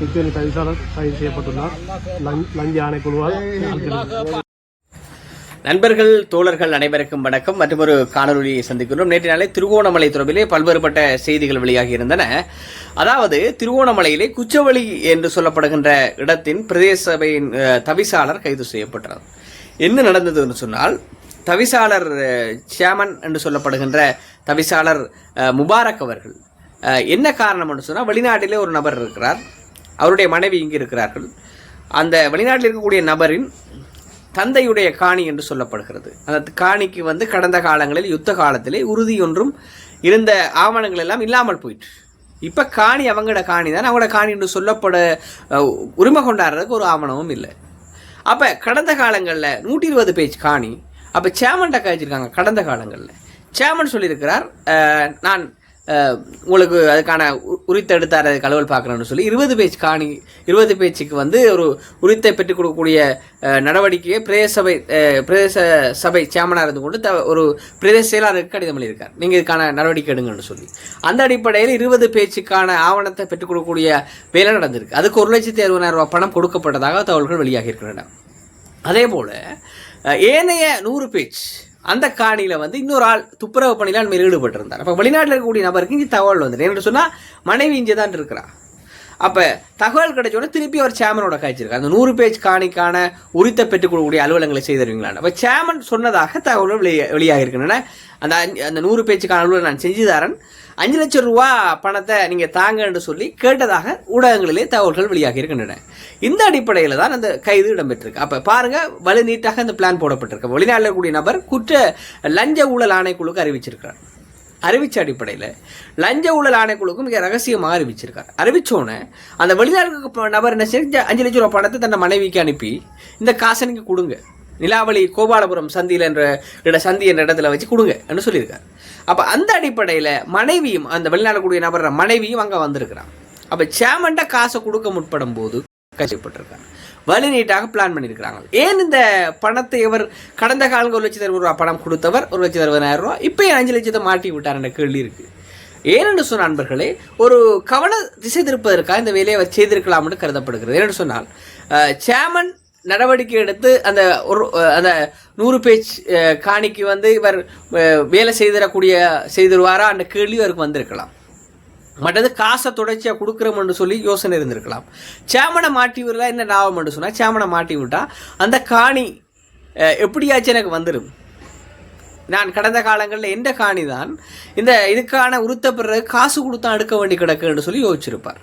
நித்தியனி தவிசாளர் கைது செய்யப்பட்டுள்ளார். லஞ்ச ஆணைக்குழுவால் நண்பர்கள் தோழர்கள் அனைவருக்கும் வணக்கம். மற்றும் ஒரு காணொலியை சந்திக்கிறோம் நேற்று நாளை திருகோணமலை தொடர்பிலே பல்வேறுபட்ட செய்திகள் வெளியாகி இருந்தன அதாவது திருகோணமலையிலே குச்சவழி என்று சொல்லப்படுகின்ற இடத்தின் பிரதேச சபையின் தவிசாளர் கைது செய்யப்பட்டார். என்ன நடந்தது என்று சொன்னால் தவிசாளர் சேமன் என்று சொல்லப்படுகின்ற தவிசாளர் முபாரக் அவர்கள். என்ன காரணம் என்று சொன்னால் வெளிநாட்டிலே ஒரு நபர் இருக்கிறார். அவருடைய மனைவி இங்கு இருக்கிறார்கள். அந்த வெளிநாட்டில் இருக்கக்கூடிய நபரின் தந்தையுடைய காணி என்று சொல்லப்படுகிறது. அந்த காணிக்கு வந்து கடந்த காலங்களில் யுத்த காலத்திலே உறுதி ஒன்றும் இருந்த ஆவணங்கள் எல்லாம் இல்லாமல் போயிற்று. இப்போ காணி அவங்களோட காணி தான். அவங்களோட காணி என்று சொல்லப்பட உரிமை கொண்டாடுறதுக்கு ஒரு ஆவணமும் இல்லை. அப்போ கடந்த காலங்களில் நூற்றி இருபது பேஜ் காணி அப்போ சேமன்ட்ட காய்ச்சிருக்காங்க கடந்த காலங்களில். சேமன் சொல்லியிருக்கிறார் நான் உங்களுக்கு அதுக்கான உ- உரித்தெடுத்தார் கழுவல் பார்க்கணும்னு சொல்லி இருபது பேஜ் காணி இருபது பேச்சுக்கு வந்து ஒரு உரித்தை பெற்றுக் கொடுக்கக்கூடிய நடவடிக்கையை பிரதேச சபை பிரதேச சபை சேமனாக இருந்து கொண்டு த ஒரு பிரதேச செயலாளருக்கு கடிதம் எழுதியிருக்கார். நீங்கள் இதுக்கான நடவடிக்கை எடுங்கன்னு சொல்லி. அந்த அடிப்படையில் இருபது பேச்சுக்கான ஆவணத்தை பெற்றுக் கொடுக்கக்கூடிய வேலை நடந்திருக்கு. அதுக்கு ஒரு லட்சத்தி அறுபதாயிரம் ரூபாய் பணம் கொடுக்கப்பட்டதாக தகவல்கள் வெளியாகி இருக்கின்றன. அதே போல் ஏனைய நூறு பேஜ் அந்த காணியில் வந்து இன்னொரு ஆள் துப்புரவு பணியில் அண்மையில் ஈடுபட்டிருந்தார். அப்போ வெளிநாட்டில் இருக்கக்கூடிய நபருக்கு இங்கே தகவல் வந்துட்டு. என்ன சொன்னால் மனைவி இங்கே தான் இருக்கிறா. அப்போ தகவல் கிடைச்சோடனே திருப்பி அவர் சேமனோட காய்ச்சிருக்கு அந்த நூறு பேஜ் காணிக்கான உரித்த பெற்றுக்கொள்ளக்கூடிய அலுவலங்களை அலுவலகங்களை அப்போ சேமன் சொன்னதாக தகவல்கள் வெளியே வெளியாகிருக்கின்றன அந்த அந்த நூறு பேஜுக்கான அலுவலகம் நான் செஞ்சு தரேன் அஞ்சு லட்சம் ரூபா பணத்தை நீங்கள் தாங்கன்னு சொல்லி கேட்டதாக ஊடகங்களிலே தகவல்கள் வெளியாகி இருக்கின்றன இந்த அடிப்படையில் தான் அந்த கைது இடம்பெற்றிருக்கு. அப்போ பாருங்க வலு நீட்டாக இந்த பிளான் போடப்பட்டிருக்கு. வெளிநாட்டில் இருக்கக்கூடிய நபர் குற்ற லஞ்ச ஊழல் ஆணைக்குழுக்கு அறிவிச்சிருக்கிறார். அறிவிச்ச அடிப்படையில் லஞ்ச ஊழல் ஆணைக்குழுக்கும் மிக ரகசியமாக அறிவிச்சிருக்கார். அறிவிச்சோன்னே அந்த வெளிநாட்டு நபர் என்ன செஞ்ச அஞ்சு லட்சம் ரூபா பணத்தை தன்னை மனைவிக்கு அனுப்பி இந்த காசை நீங்கள் கொடுங்க. நிலாவளி கோபாலபுரம் சந்தியில் என்ற இட சந்தி என்ற இடத்துல வச்சு கொடுங்க என்று சொல்லியிருக்காரு. அப்போ அந்த அடிப்படையில் மனைவியும் அந்த வெளிநாடு கூடிய நபர் மனைவியும் அங்கே வந்திருக்கிறான். அப்போ சேமண்ட காசை கொடுக்க முற்படும் போது கைப்பற்றிருக்காங்க வலி நீட்டாக பிளான் பண்ணியிருக்கிறாங்க. ஏன் இந்த பணத்தை இவர் கடந்த காலங்கள் ஒரு லட்சத்தி அறுபது ரூபா பணம் கொடுத்தவர் ஒரு லட்சத்தி அறுபதாயிரம் ரூபா இப்போ அஞ்சு லட்சத்தை மாட்டி விட்டார் என்ற கேள்வி இருக்குது ஏனென்று சொன்ன நண்பர்களே ஒரு கவன திசை திருப்பதற்காக இந்த வேலையை அவர் செய்திருக்கலாம்னு கருதப்படுகிறது. ஏனென்று சொன்னால் சேமன் நடவடிக்கை எடுத்து அந்த ஒரு அந்த நூறு பேஜ் காணிக்கு வந்து இவர் வேலை செய்திடக்கூடிய செய்திருவாரா அந்த கேள்வி அவருக்கு வந்திருக்கலாம். மற்றது காசை தொடர்ச்சியாக கொடுக்குறோம்னு சொல்லி யோசனை இருந்திருக்கலாம். சேமனை மாட்டி விடலாம் என்ன லாபம்னு சொன்னால் சேமனை மாட்டி விட்டால் அந்த காணி எப்படியாச்சும் எனக்கு வந்துடும் நான் கடந்த காலங்களில் எந்த காணி தான் இந்த இதுக்கான உறுத்த பிறகு காசு கொடுத்தா எடுக்க வேண்டி கிடக்குன்னு சொல்லி யோசிச்சிருப்பார்.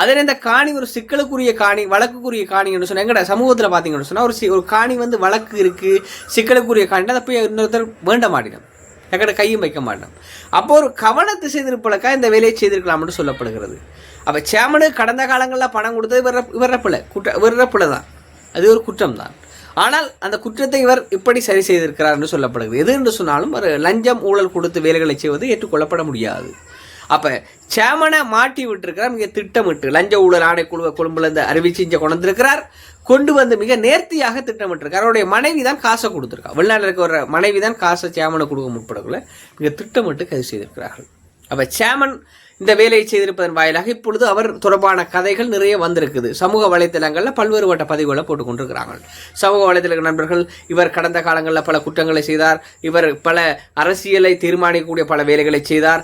அதில் இந்த காணி ஒரு சிக்கலுக்குரிய காணி வழக்குக்குரிய காணின்னு சொன்னால் எங்கட சமூகத்தில் பார்த்தீங்கன்னு சொன்னால் ஒரு சி ஒரு காணி வந்து வழக்கு இருக்குது சிக்கலுக்குரிய காணி அதை போய் இன்னொருத்தர் வேண்ட மாட்டினோம் எங்கட கையும் வைக்க மாட்டோம். அப்போ ஒரு கவன திசை இந்த வேலையை செய்திருக்கலாம்னு சொல்லப்படுகிறது. அப்போ சேமனு கடந்த காலங்களில் பணம் கொடுத்தது இவர இவரப்பில் குற்ற இவரப்பில் தான். அது ஒரு குற்றம் தான். ஆனால் அந்த குற்றத்தை இவர் இப்படி சரி செய்திருக்கிறார் என்று சொல்லப்படுகிறது. எது என்று சொன்னாலும் ஒரு லஞ்சம் ஊழல் கொடுத்து வேலைகளை செய்வது ஏற்றுக்கொள்ளப்பட முடியாது. அப்போ சேமனை மாட்டி விட்டுருக்கிறார் மிக திட்டமிட்டு. லஞ்ச ஊழல் ஆணைக்குழுவை கொழும்புலேருந்து அறிவிச்சு இங்கே கொண்டு வந்திருக்கிறார் கொண்டு வந்து மிக நேர்த்தியாக திட்டமிட்டிருக்கார் அவருடைய மனைவி தான் காசை கொடுத்துருக்கா. வெளிநாட்டில் இருக்க மனைவி தான் காசை சேமனை கொடுக்க முற்படக்குள்ள மிக திட்டமிட்டு கைது செய்திருக்கிறார்கள். அப்போ சேமன் இந்த வேலையை செய்திருப்பதன் வாயிலாக இப்பொழுது அவர் தொடர்பான கதைகள் நிறைய வந்திருக்குது. சமூக வலைத்தளங்களில் பல்வேறுபட்ட பதிவுகளை போட்டுக் கொண்டிருக்கிறாங்க சமூக வலைத்தள நண்பர்கள் இவர் கடந்த காலங்களில் பல குற்றங்களை செய்தார். இவர் பல அரசியலை தீர்மானிக்கக்கூடிய பல வேலைகளை செய்தார்.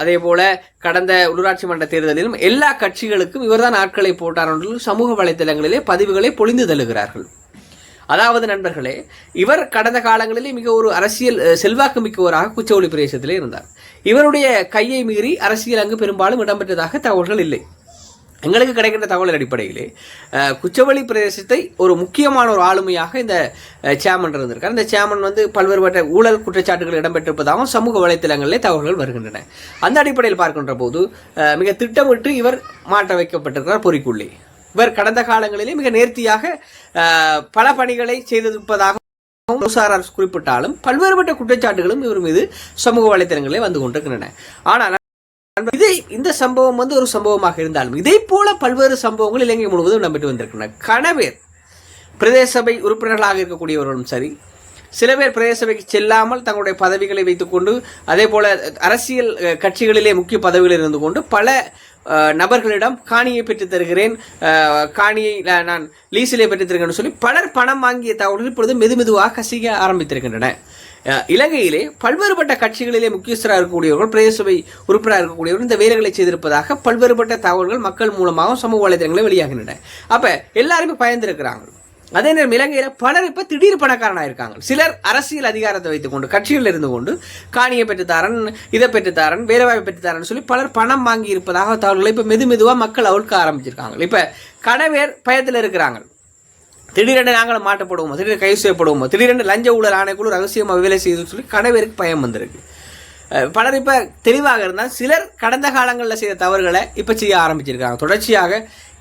அதே போல கடந்த உள்ளூராட்சி மன்ற தேர்தலிலும் எல்லா கட்சிகளுக்கும் இவர்தான் ஆட்களை போட்டார் என்று சமூக வலைத்தளங்களிலே பதிவுகளை பொழிந்து தள்ளுகிறார்கள். அதாவது நண்பர்களே இவர் கடந்த காலங்களிலே மிக ஒரு அரசியல் செல்வாக்கு மிக்கவராக குச்சவெளி பிரதேசத்திலே இருந்தார். இவருடைய கையை மீறி அரசியல் அங்கு பெரும்பாலும் இடம்பெற்றதாக தகவல்கள் இல்லை. எங்களுக்கு கிடைக்கின்ற தகவல் அடிப்படையிலே குச்சவெளி பிரதேசத்தை ஒரு முக்கியமான ஒரு ஆளுமையாக இந்த சேமன் இருந்திருக்கார். இந்த சேமன் வந்து பல்வேறுபட்ட ஊழல் குற்றச்சாட்டுகள் இடம்பெற்றிருப்பதாகவும் சமூக வலைத்தளங்களிலே தகவல்கள் வருகின்றன. அந்த அடிப்படையில் பார்க்கின்ற போது மிக திட்டமிட்டு இவர் மாட்ட வைக்கப்பட்டிருக்கிறார் பொறிக்குள்ளே. இவர் கடந்த காலங்களிலே மிக நேர்த்தியாக பல பணிகளை செய்திருப்பதாக முசாரார் குறிப்பிட்டாலும் பல்வேறுபட்ட குற்றச்சாட்டுகளும் இவர் மீது சமூக வலைத்தளங்களே வந்து கொண்டிருக்கின்றன. ஆனால் இதை இந்த சம்பவம் வந்து ஒரு சம்பவமாக இருந்தாலும் இதை போல பல்வேறு சம்பவங்கள் இலங்கை முழுவதும் இடம்பெற்று வந்திருக்கின்றன. கணவர் பிரதேச சபை உறுப்பினர்களாக இருக்கக்கூடியவர்களும் சரி சில பேர் பிரதேச சபைக்கு செல்லாமல் தங்களுடைய பதவிகளை வைத்துக்கொண்டு அதே போல அரசியல் கட்சிகளிலே முக்கிய பதவிகளில் இருந்து கொண்டு பல நபர்களிடம் காணியை பெற்று தருகிறேன். காணியை நான் லீஸிலே லீசிலே பெற்றுத் தருகிறேன் சொல்லி பலர் பணம் வாங்கிய தகவல்கள் இப்பொழுது மெது மெதுவாக கசிக ஆரம்பித்திருக்கின்றன. இலங்கையிலே பல்வேறுபட்ட கட்சிகளிலே முக்கியஸ்தராக இருக்கக்கூடியவர்கள் பிரதேச சபை உறுப்பினராக இருக்கக்கூடியவர்கள் இந்த வேலைகளை செய்திருப்பதாக பல்வேறுபட்ட தகவல்கள் மக்கள் மூலமாக சமூக வலைதளங்களில் வெளியாகின்றன. அப்போ எல்லாருமே பயந்திருக்கிறாங்க அதே நேரம் இலங்கையில் பலர் இப்போ திடீர் பணக்காரனாக இருக்காங்க சிலர் அரசியல் அதிகாரத்தை வைத்துக்கொண்டு கட்சியில் இருந்து கொண்டு காணியை பெற்றுத்தாரன் இதை பெற்றுத்தாரன் வேலைவாய்ப்பு பெற்றுத்தாரன் சொல்லி பலர் பணம் வாங்கி இருப்பதாக தகவல்களை இப்போ மெது மெதுவாக மக்கள் அவுழ்க்க ஆரம்பிச்சிருக்காங்க. இப்போ கடவேர் பயத்தில் இருக்கிறாங்க. திடீரென்று நாங்களும் மாட்டப்படுவோமோ திடீர் கைது செய்யப்படுவோமோ திடீரென்று லஞ்ச ஊழல் ஆணைக்குழு ரகசியமாக வேலை செய்து சொல்லி கணவருக்கு பயம் வந்திருக்கு. பலர் இப்போ தெளிவாக இருந்தால் சிலர் கடந்த காலங்களில் செய்த தவறுகளை இப்போ செய்ய ஆரம்பிச்சிருக்காங்க. தொடர்ச்சியாக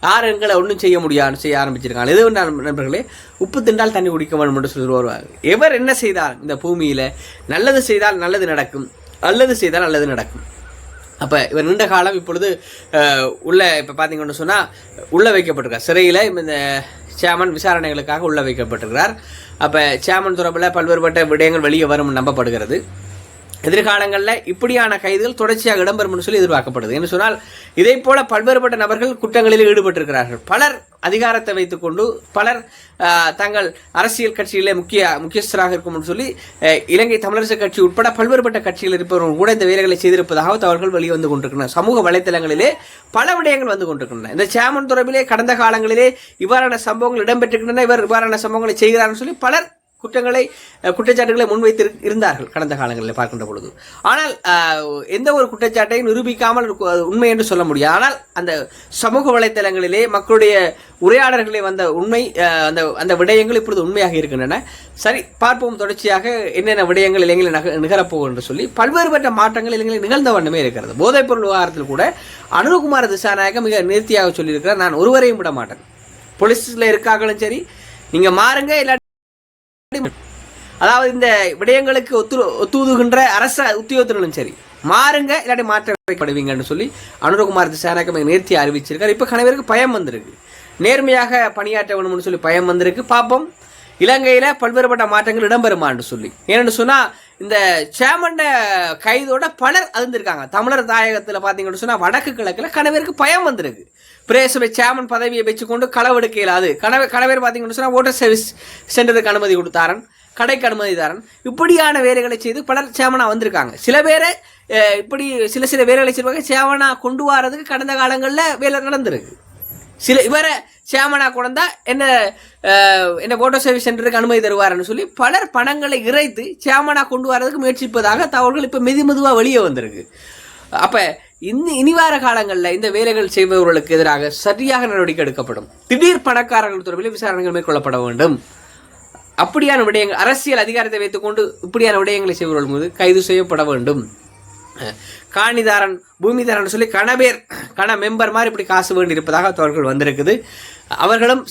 யார் எங்களை ஒன்றும் செய்ய முடியாது செய்ய ஆரம்பிச்சிருக்காங்க. எது நண்பர்களே உப்பு திண்டால் தண்ணி குடிக்க வேண்டும் என்று சொல்லி வருவாங்க எவர் என்ன செய்தால் இந்த பூமியில் நல்லது செய்தால் நல்லது நடக்கும் நல்லது செய்தால் நல்லது நடக்கும். அப்போ இவர் நீண்ட காலம் இப்பொழுது உள்ளே இப்போ பார்த்தீங்கன்னு சொன்னால் உள்ளே வைக்கப்பட்டிருக்கார். சிறையில் இந்த சேமன் விசாரணைகளுக்காக உள்ளே வைக்கப்பட்டிருக்கிறார். அப்போ சேமன் தொடர்பில் பல்வேறுபட்ட விடயங்கள் வெளியே வரும் நம்பப்படுகிறது. எதிர்காலங்களில் இப்படியான கைதுகள் தொடர்ச்சியாக இடம்பெறும்னு சொல்லி எதிர்பார்க்கப்படுது. என்று சொன்னால் இதே போல பல்வேறுபட்ட நபர்கள் குற்றங்களில் ஈடுபட்டிருக்கிறார்கள். பலர் அதிகாரத்தை வைத்துக்கொண்டு பலர் தங்கள் அரசியல் கட்சியிலே முக்கிய முக்கியஸ்தராக இருக்கும் சொல்லி இலங்கை தமிழரசு கட்சி உட்பட பல்வேறுபட்ட கட்சியில் இருப்பவர்கள் கூட இந்த வேலைகளை செய்திருப்பதாக தவறுகள் வெளிவந்து கொண்டிருக்கின்றன. சமூக வலைத்தளங்களிலே பல விடயங்கள் வந்து கொண்டிருக்கின்றன. இந்த சேமன் தொடர்பிலே கடந்த காலங்களிலே இவ்வாறான சம்பவங்கள் இடம்பெற்றிருக்கின்றன இவர் இவ்வாறான சம்பவங்களை செய்கிறார்னு சொல்லி பலர் குற்றங்களை குற்றச்சாட்டுகளை முன்வைத்து இருந்தார்கள் கடந்த காலங்களில் பார்க்கின்ற பொழுது. ஆனால் எந்த ஒரு குற்றச்சாட்டையும் நிரூபிக்காமல் உண்மை என்று சொல்ல முடியாது. ஆனால் அந்த சமூக வலைத்தளங்களிலே மக்களுடைய உரையாடல்களை வந்த உண்மை அந்த அந்த விடயங்கள் இப்பொழுது உண்மையாக இருக்கின்றன. சரி பார்ப்போம் தொடர்ச்சியாக என்னென்ன விடயங்கள் இளைஞர்கள் நக நிகழப்போகும் என்று சொல்லி பல்வேறுபட்ட மாற்றங்கள் இளைஞர்கள் நிகழ்ந்த வண்ணமே இருக்கிறது. போதைப்பொருள் விவகாரத்தில் கூட அனுகுமார திசாநாயகம் மிக நேர்த்தியாக சொல்லியிருக்கிறார். நான் ஒருவரையும் விட மாட்டேன். போலீஸில் இருக்காங்களும் சரி நீங்கள் மாறுங்க இல்லாட்டி அதாவது இந்த விடயங்களுக்கு ஒத்து ஒத்துதுகின்ற அரச உத்தியோகத்தினரும் சரி மாறுங்க இல்லாட்டி மாற்ற வைக்கப்படுவீங்கன்னு சொல்லி அனுரகுமார் திசாநாயகம் நேர்த்தி அறிவிச்சிருக்கார். இப்போ கணவருக்கு பயம் வந்திருக்கு. நேர்மையாக பணியாற்ற வேணும்னு சொல்லி பயம் வந்திருக்கு. பார்ப்போம் இலங்கையில் பல்வேறுபட்ட மாற்றங்கள் இடம்பெறுமான்னு சொல்லி. ஏன்னு சொன்னா இந்த சேமண்ட கைதோட பலர் அதிர்ந்திருக்காங்க தமிழர் தாயகத்தில் பார்த்தீங்கன்னு சொன்னால் வடக்கு கிழக்கில் கணவருக்கு பயம் வந்திருக்கு. பிரேசபை சேமன் பதவியை வச்சுக்கொண்டு களவெடுக்க இயலாது கணவர் கணவர் பார்த்தீங்கன்னு சொன்னால் ஓட்டர் சர்வீஸ் சென்டருக்கு அனுமதி கொடுத்தாரன். கடைக்கு அனுமதிதாரன். இப்படியான வேலைகளை செய்து பலர் சேமனா வந்திருக்காங்க. சில பேரை இப்படி சில சில வேலைகளை செய்வாங்க. சேவனா கொண்டு வரதுக்கு கடந்த காலங்களில் வேலை நடந்திருக்கு. சில இவரை சேமனா கொண்டா என்ன என்ன போட்டோ சர்வீஸ் சென்டருக்கு அனுமதி தருவார்னு சொல்லி பலர் பணங்களை இறைத்து சேமனா கொண்டு வரதுக்கு முயற்சிப்பதாக தகவல்கள் இப்போ மெது மெதுவாக வெளியே வந்திருக்கு. அப்போ இனி இனிவார காலங்களில் இந்த வேலைகள் செய்பவர்களுக்கு எதிராக சரியாக நடவடிக்கை எடுக்கப்படும். திடீர் பணக்காரர்கள் தொடர்பில் விசாரணைகள் மேற்கொள்ளப்பட வேண்டும். அப்படியான விடயங்கள் அரசியல் அதிகாரத்தை வைத்துக்கொண்டு இப்படியான விடயங்களை செய்பவர்கள் மீது கைது செய்யப்பட வேண்டும். காணிதாரன் பூமிதாரன் சொல்லி கணபேர் கண மெம்பர் மாதிரி இப்படி காசு வேண்டி இருப்பதாக தகவல்கள் வந்திருக்குது. அவர்களும்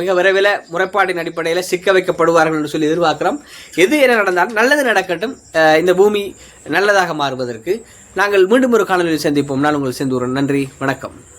மிக விரைவில் முறைப்பாட்டின் அடிப்படையில் சிக்க வைக்கப்படுவார்கள் என்று சொல்லி எதிர்பார்க்கிறோம். எது என்ன நடந்தாலும் நல்லது நடக்கட்டும். இந்த பூமி நல்லதாக மாறுவதற்கு நாங்கள் மீண்டும் ஒரு காணொலியில் சந்திப்போம். நான் உங்கள் செந்தூரன். நன்றி. வணக்கம்.